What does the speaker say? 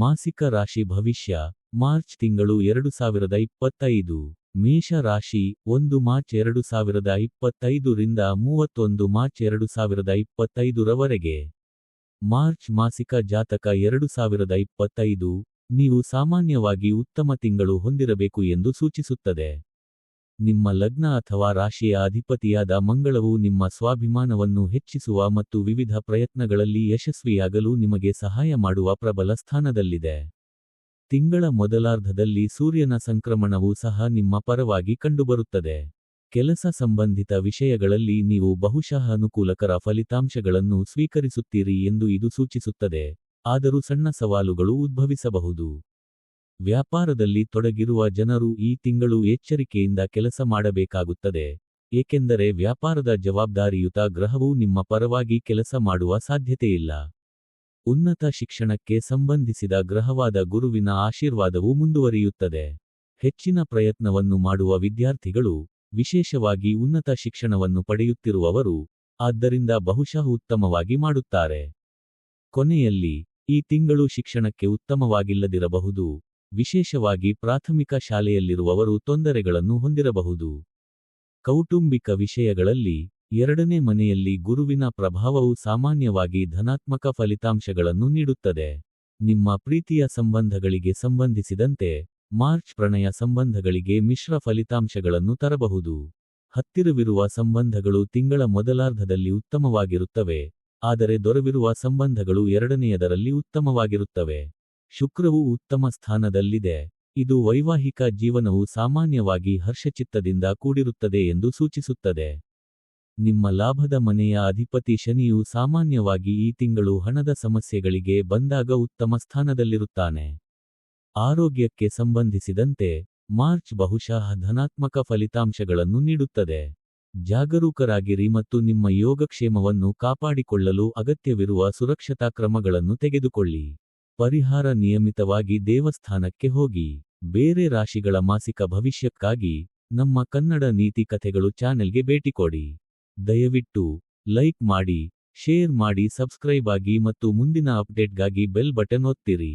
ಮಾಸಿಕ ರಾಶಿ ಭವಿಷ್ಯ, ಮಾರ್ಚ್ ತಿಂಗಳು ಎರಡು ಸಾವಿರದ ಇಪ್ಪತ್ತೈದು, ಮೇಷ ರಾಶಿ, ಒಂದು ಮಾರ್ಚ್ ಎರಡು ಸಾವಿರದ ಇಪ್ಪತ್ತೈದು ರಿಂದ ಮೂವತ್ತೊಂದು ಮಾರ್ಚ್ ಎರಡು ಸಾವಿರದ ಇಪ್ಪತ್ತೈದರವರೆಗೆ ಮಾರ್ಚ್ ಮಾಸಿಕ ಜಾತಕ ಎರಡು ಸಾವಿರದ ಇಪ್ಪತ್ತೈದು, ನೀವು ಸಾಮಾನ್ಯವಾಗಿ ಉತ್ತಮ ತಿಂಗಳು ಹೊಂದಿರಬೇಕು ಎಂದು ಸೂಚಿಸುತ್ತದೆ. ನಿಮ್ಮ ಲಗ್ನ ಅಥವಾ ರಾಶಿಯ ಅಧಿಪತಿಯಾದ ಮಂಗಳವು ನಿಮ್ಮ ಸ್ವಾಭಿಮಾನವನ್ನು ಹೆಚ್ಚಿಸುವ ಮತ್ತು ವಿವಿಧ ಪ್ರಯತ್ನಗಳಲ್ಲಿ ಯಶಸ್ವಿಯಾಗಲು ನಿಮಗೆ ಸಹಾಯ ಮಾಡುವ ಪ್ರಬಲ ಸ್ಥಾನದಲ್ಲಿದೆ. ತಿಂಗಳ ಮೊದಲಾರ್ಧದಲ್ಲಿ ಸೂರ್ಯನ ಸಂಕ್ರಮಣವು ಸಹ ನಿಮ್ಮ ಪರವಾಗಿ ಕಂಡುಬರುತ್ತದೆ. ಕೆಲಸ ಸಂಬಂಧಿತ ವಿಷಯಗಳಲ್ಲಿ ನೀವು ಬಹುಶಃ ಅನುಕೂಲಕರ ಫಲಿತಾಂಶಗಳನ್ನು ಸ್ವೀಕರಿಸುತ್ತೀರಿ ಎಂದು ಇದು ಸೂಚಿಸುತ್ತದೆ. ಆದರೂ ಸಣ್ಣ ಸವಾಲುಗಳು ಉದ್ಭವಿಸಬಹುದು. ವ್ಯಾಪಾರದಲ್ಲಿ ತೊಡಗಿರುವ ಜನರು ಈ ತಿಂಗಳು ಎಚ್ಚರಿಕೆಯಿಂದ ಕೆಲಸ ಮಾಡಬೇಕಾಗುತ್ತದೆ. ಏಕೆಂದರೆ ವ್ಯಾಪಾರದ ಜವಾಬ್ದಾರಿಯುತ ಗ್ರಹವು ನಿಮ್ಮ ಪರವಾಗಿ ಕೆಲಸ ಮಾಡುವ ಸಾಧ್ಯತೆಯಿಲ್ಲ. ಉನ್ನತ ಶಿಕ್ಷಣಕ್ಕೆ ಸಂಬಂಧಿಸಿದ ಗ್ರಹವಾದ ಗುರುವಿನ ಆಶೀರ್ವಾದವು ಮುಂದುವರಿಯುತ್ತದೆ. ಹೆಚ್ಚಿನ ಪ್ರಯತ್ನವನ್ನು ಮಾಡುವ ವಿದ್ಯಾರ್ಥಿಗಳು, ವಿಶೇಷವಾಗಿ ಉನ್ನತ ಶಿಕ್ಷಣವನ್ನು ಪಡೆಯುತ್ತಿರುವವರು, ಆದ್ದರಿಂದ ಬಹುಶಃ ಉತ್ತಮವಾಗಿ ಮಾಡುತ್ತಾರೆ. ಕೊನೆಯಲ್ಲಿ, ಈ ತಿಂಗಳು ಶಿಕ್ಷಣಕ್ಕೆ ಉತ್ತಮವಾಗಿಲ್ಲದಿರಬಹುದು. ವಿಶೇಷವಾಗಿ ಪ್ರಾಥಮಿಕ ಶಾಲೆಯಲ್ಲಿರುವವರು ತೊಂದರೆಗಳನ್ನು ಹೊಂದಿರಬಹುದು. ಕೌಟುಂಬಿಕ ವಿಷಯಗಳಲ್ಲಿ ಎರಡನೇ ಮನೆಯಲ್ಲಿ ಗುರುವಿನ ಪ್ರಭಾವವು ಸಾಮಾನ್ಯವಾಗಿ ಧನಾತ್ಮಕ ಫಲಿತಾಂಶಗಳನ್ನು ನೀಡುತ್ತದೆ. ನಿಮ್ಮ ಪ್ರೀತಿಯ ಸಂಬಂಧಗಳಿಗೆ ಸಂಬಂಧಿಸಿದಂತೆ ಮಾರ್ಚ್ ಪ್ರಣಯ ಸಂಬಂಧಗಳಿಗೆ ಮಿಶ್ರ ಫಲಿತಾಂಶಗಳನ್ನು ತರಬಹುದು. ಹತ್ತಿರವಿರುವ ಸಂಬಂಧಗಳು ತಿಂಗಳ ಮೊದಲಾರ್ಧದಲ್ಲಿ ಉತ್ತಮವಾಗಿರುತ್ತವೆ, ಆದರೆ ದೊರವಿರುವ ಸಂಬಂಧಗಳು ಎರಡನೆಯದರಲ್ಲಿ ಉತ್ತಮವಾಗಿರುತ್ತವೆ. ಶುಕ್ರವು ಉತ್ತಮ ಸ್ಥಾನದಲ್ಲಿದೆ. ಇದು ವೈವಾಹಿಕ ಜೀವನವು ಸಾಮಾನ್ಯವಾಗಿ ಹರ್ಷಚಿತ್ತದಿಂದ ಕೂಡಿರುತ್ತದೆ ಎಂದು ಸೂಚಿಸುತ್ತದೆ. ನಿಮ್ಮ ಲಾಭದ ಮನೆಯ ಅಧಿಪತಿ ಶನಿಯು ಸಾಮಾನ್ಯವಾಗಿ ಈ ತಿಂಗಳು ಹಣದ ಸಮಸ್ಯೆಗಳಿಗೆ ಬಂದಾಗ ಉತ್ತಮ ಸ್ಥಾನದಲ್ಲಿರುತ್ತಾನೆ. ಆರೋಗ್ಯಕ್ಕೆ ಸಂಬಂಧಿಸಿದಂತೆ ಮಾರ್ಚ್ ಬಹುಶಃ ಧನಾತ್ಮಕ ಫಲಿತಾಂಶಗಳನ್ನು ನೀಡುತ್ತದೆ. ಜಾಗರೂಕರಾಗಿರಿ ಮತ್ತು ನಿಮ್ಮ ಯೋಗಕ್ಷೇಮವನ್ನು ಕಾಪಾಡಿಕೊಳ್ಳಲು ಅಗತ್ಯವಿರುವ ಸುರಕ್ಷತಾ ಕ್ರಮಗಳನ್ನು ತೆಗೆದುಕೊಳ್ಳಿ. ಪರಿಹಾರ ನಿಯಮಿತವಾಗಿ ದೇವಸ್ಥಾನಕ್ಕೆ ಹೋಗಿ. ಬೇರೆ ರಾಶಿಗಳ ಮಾಸಿಕ ಭವಿಷ್ಯಕ್ಕಾಗಿ ನಮ್ಮ ಕನ್ನಡ ನೀತಿ ಕಥೆಗಳು ಚಾನೆಲ್ಗೆ ಭೇಟಿ ಕೊಡಿ. ದಯವಿಟ್ಟು ಲೈಕ್ ಮಾಡಿ, ಶೇರ್ ಮಾಡಿ, ಸಬ್ಸ್ಕ್ರೈಬ್ ಆಗಿ ಮತ್ತು ಮುಂದಿನ ಅಪ್ಡೇಟ್ಗಾಗಿ ಬೆಲ್ ಬಟನ್ ಒತ್ತಿರಿ.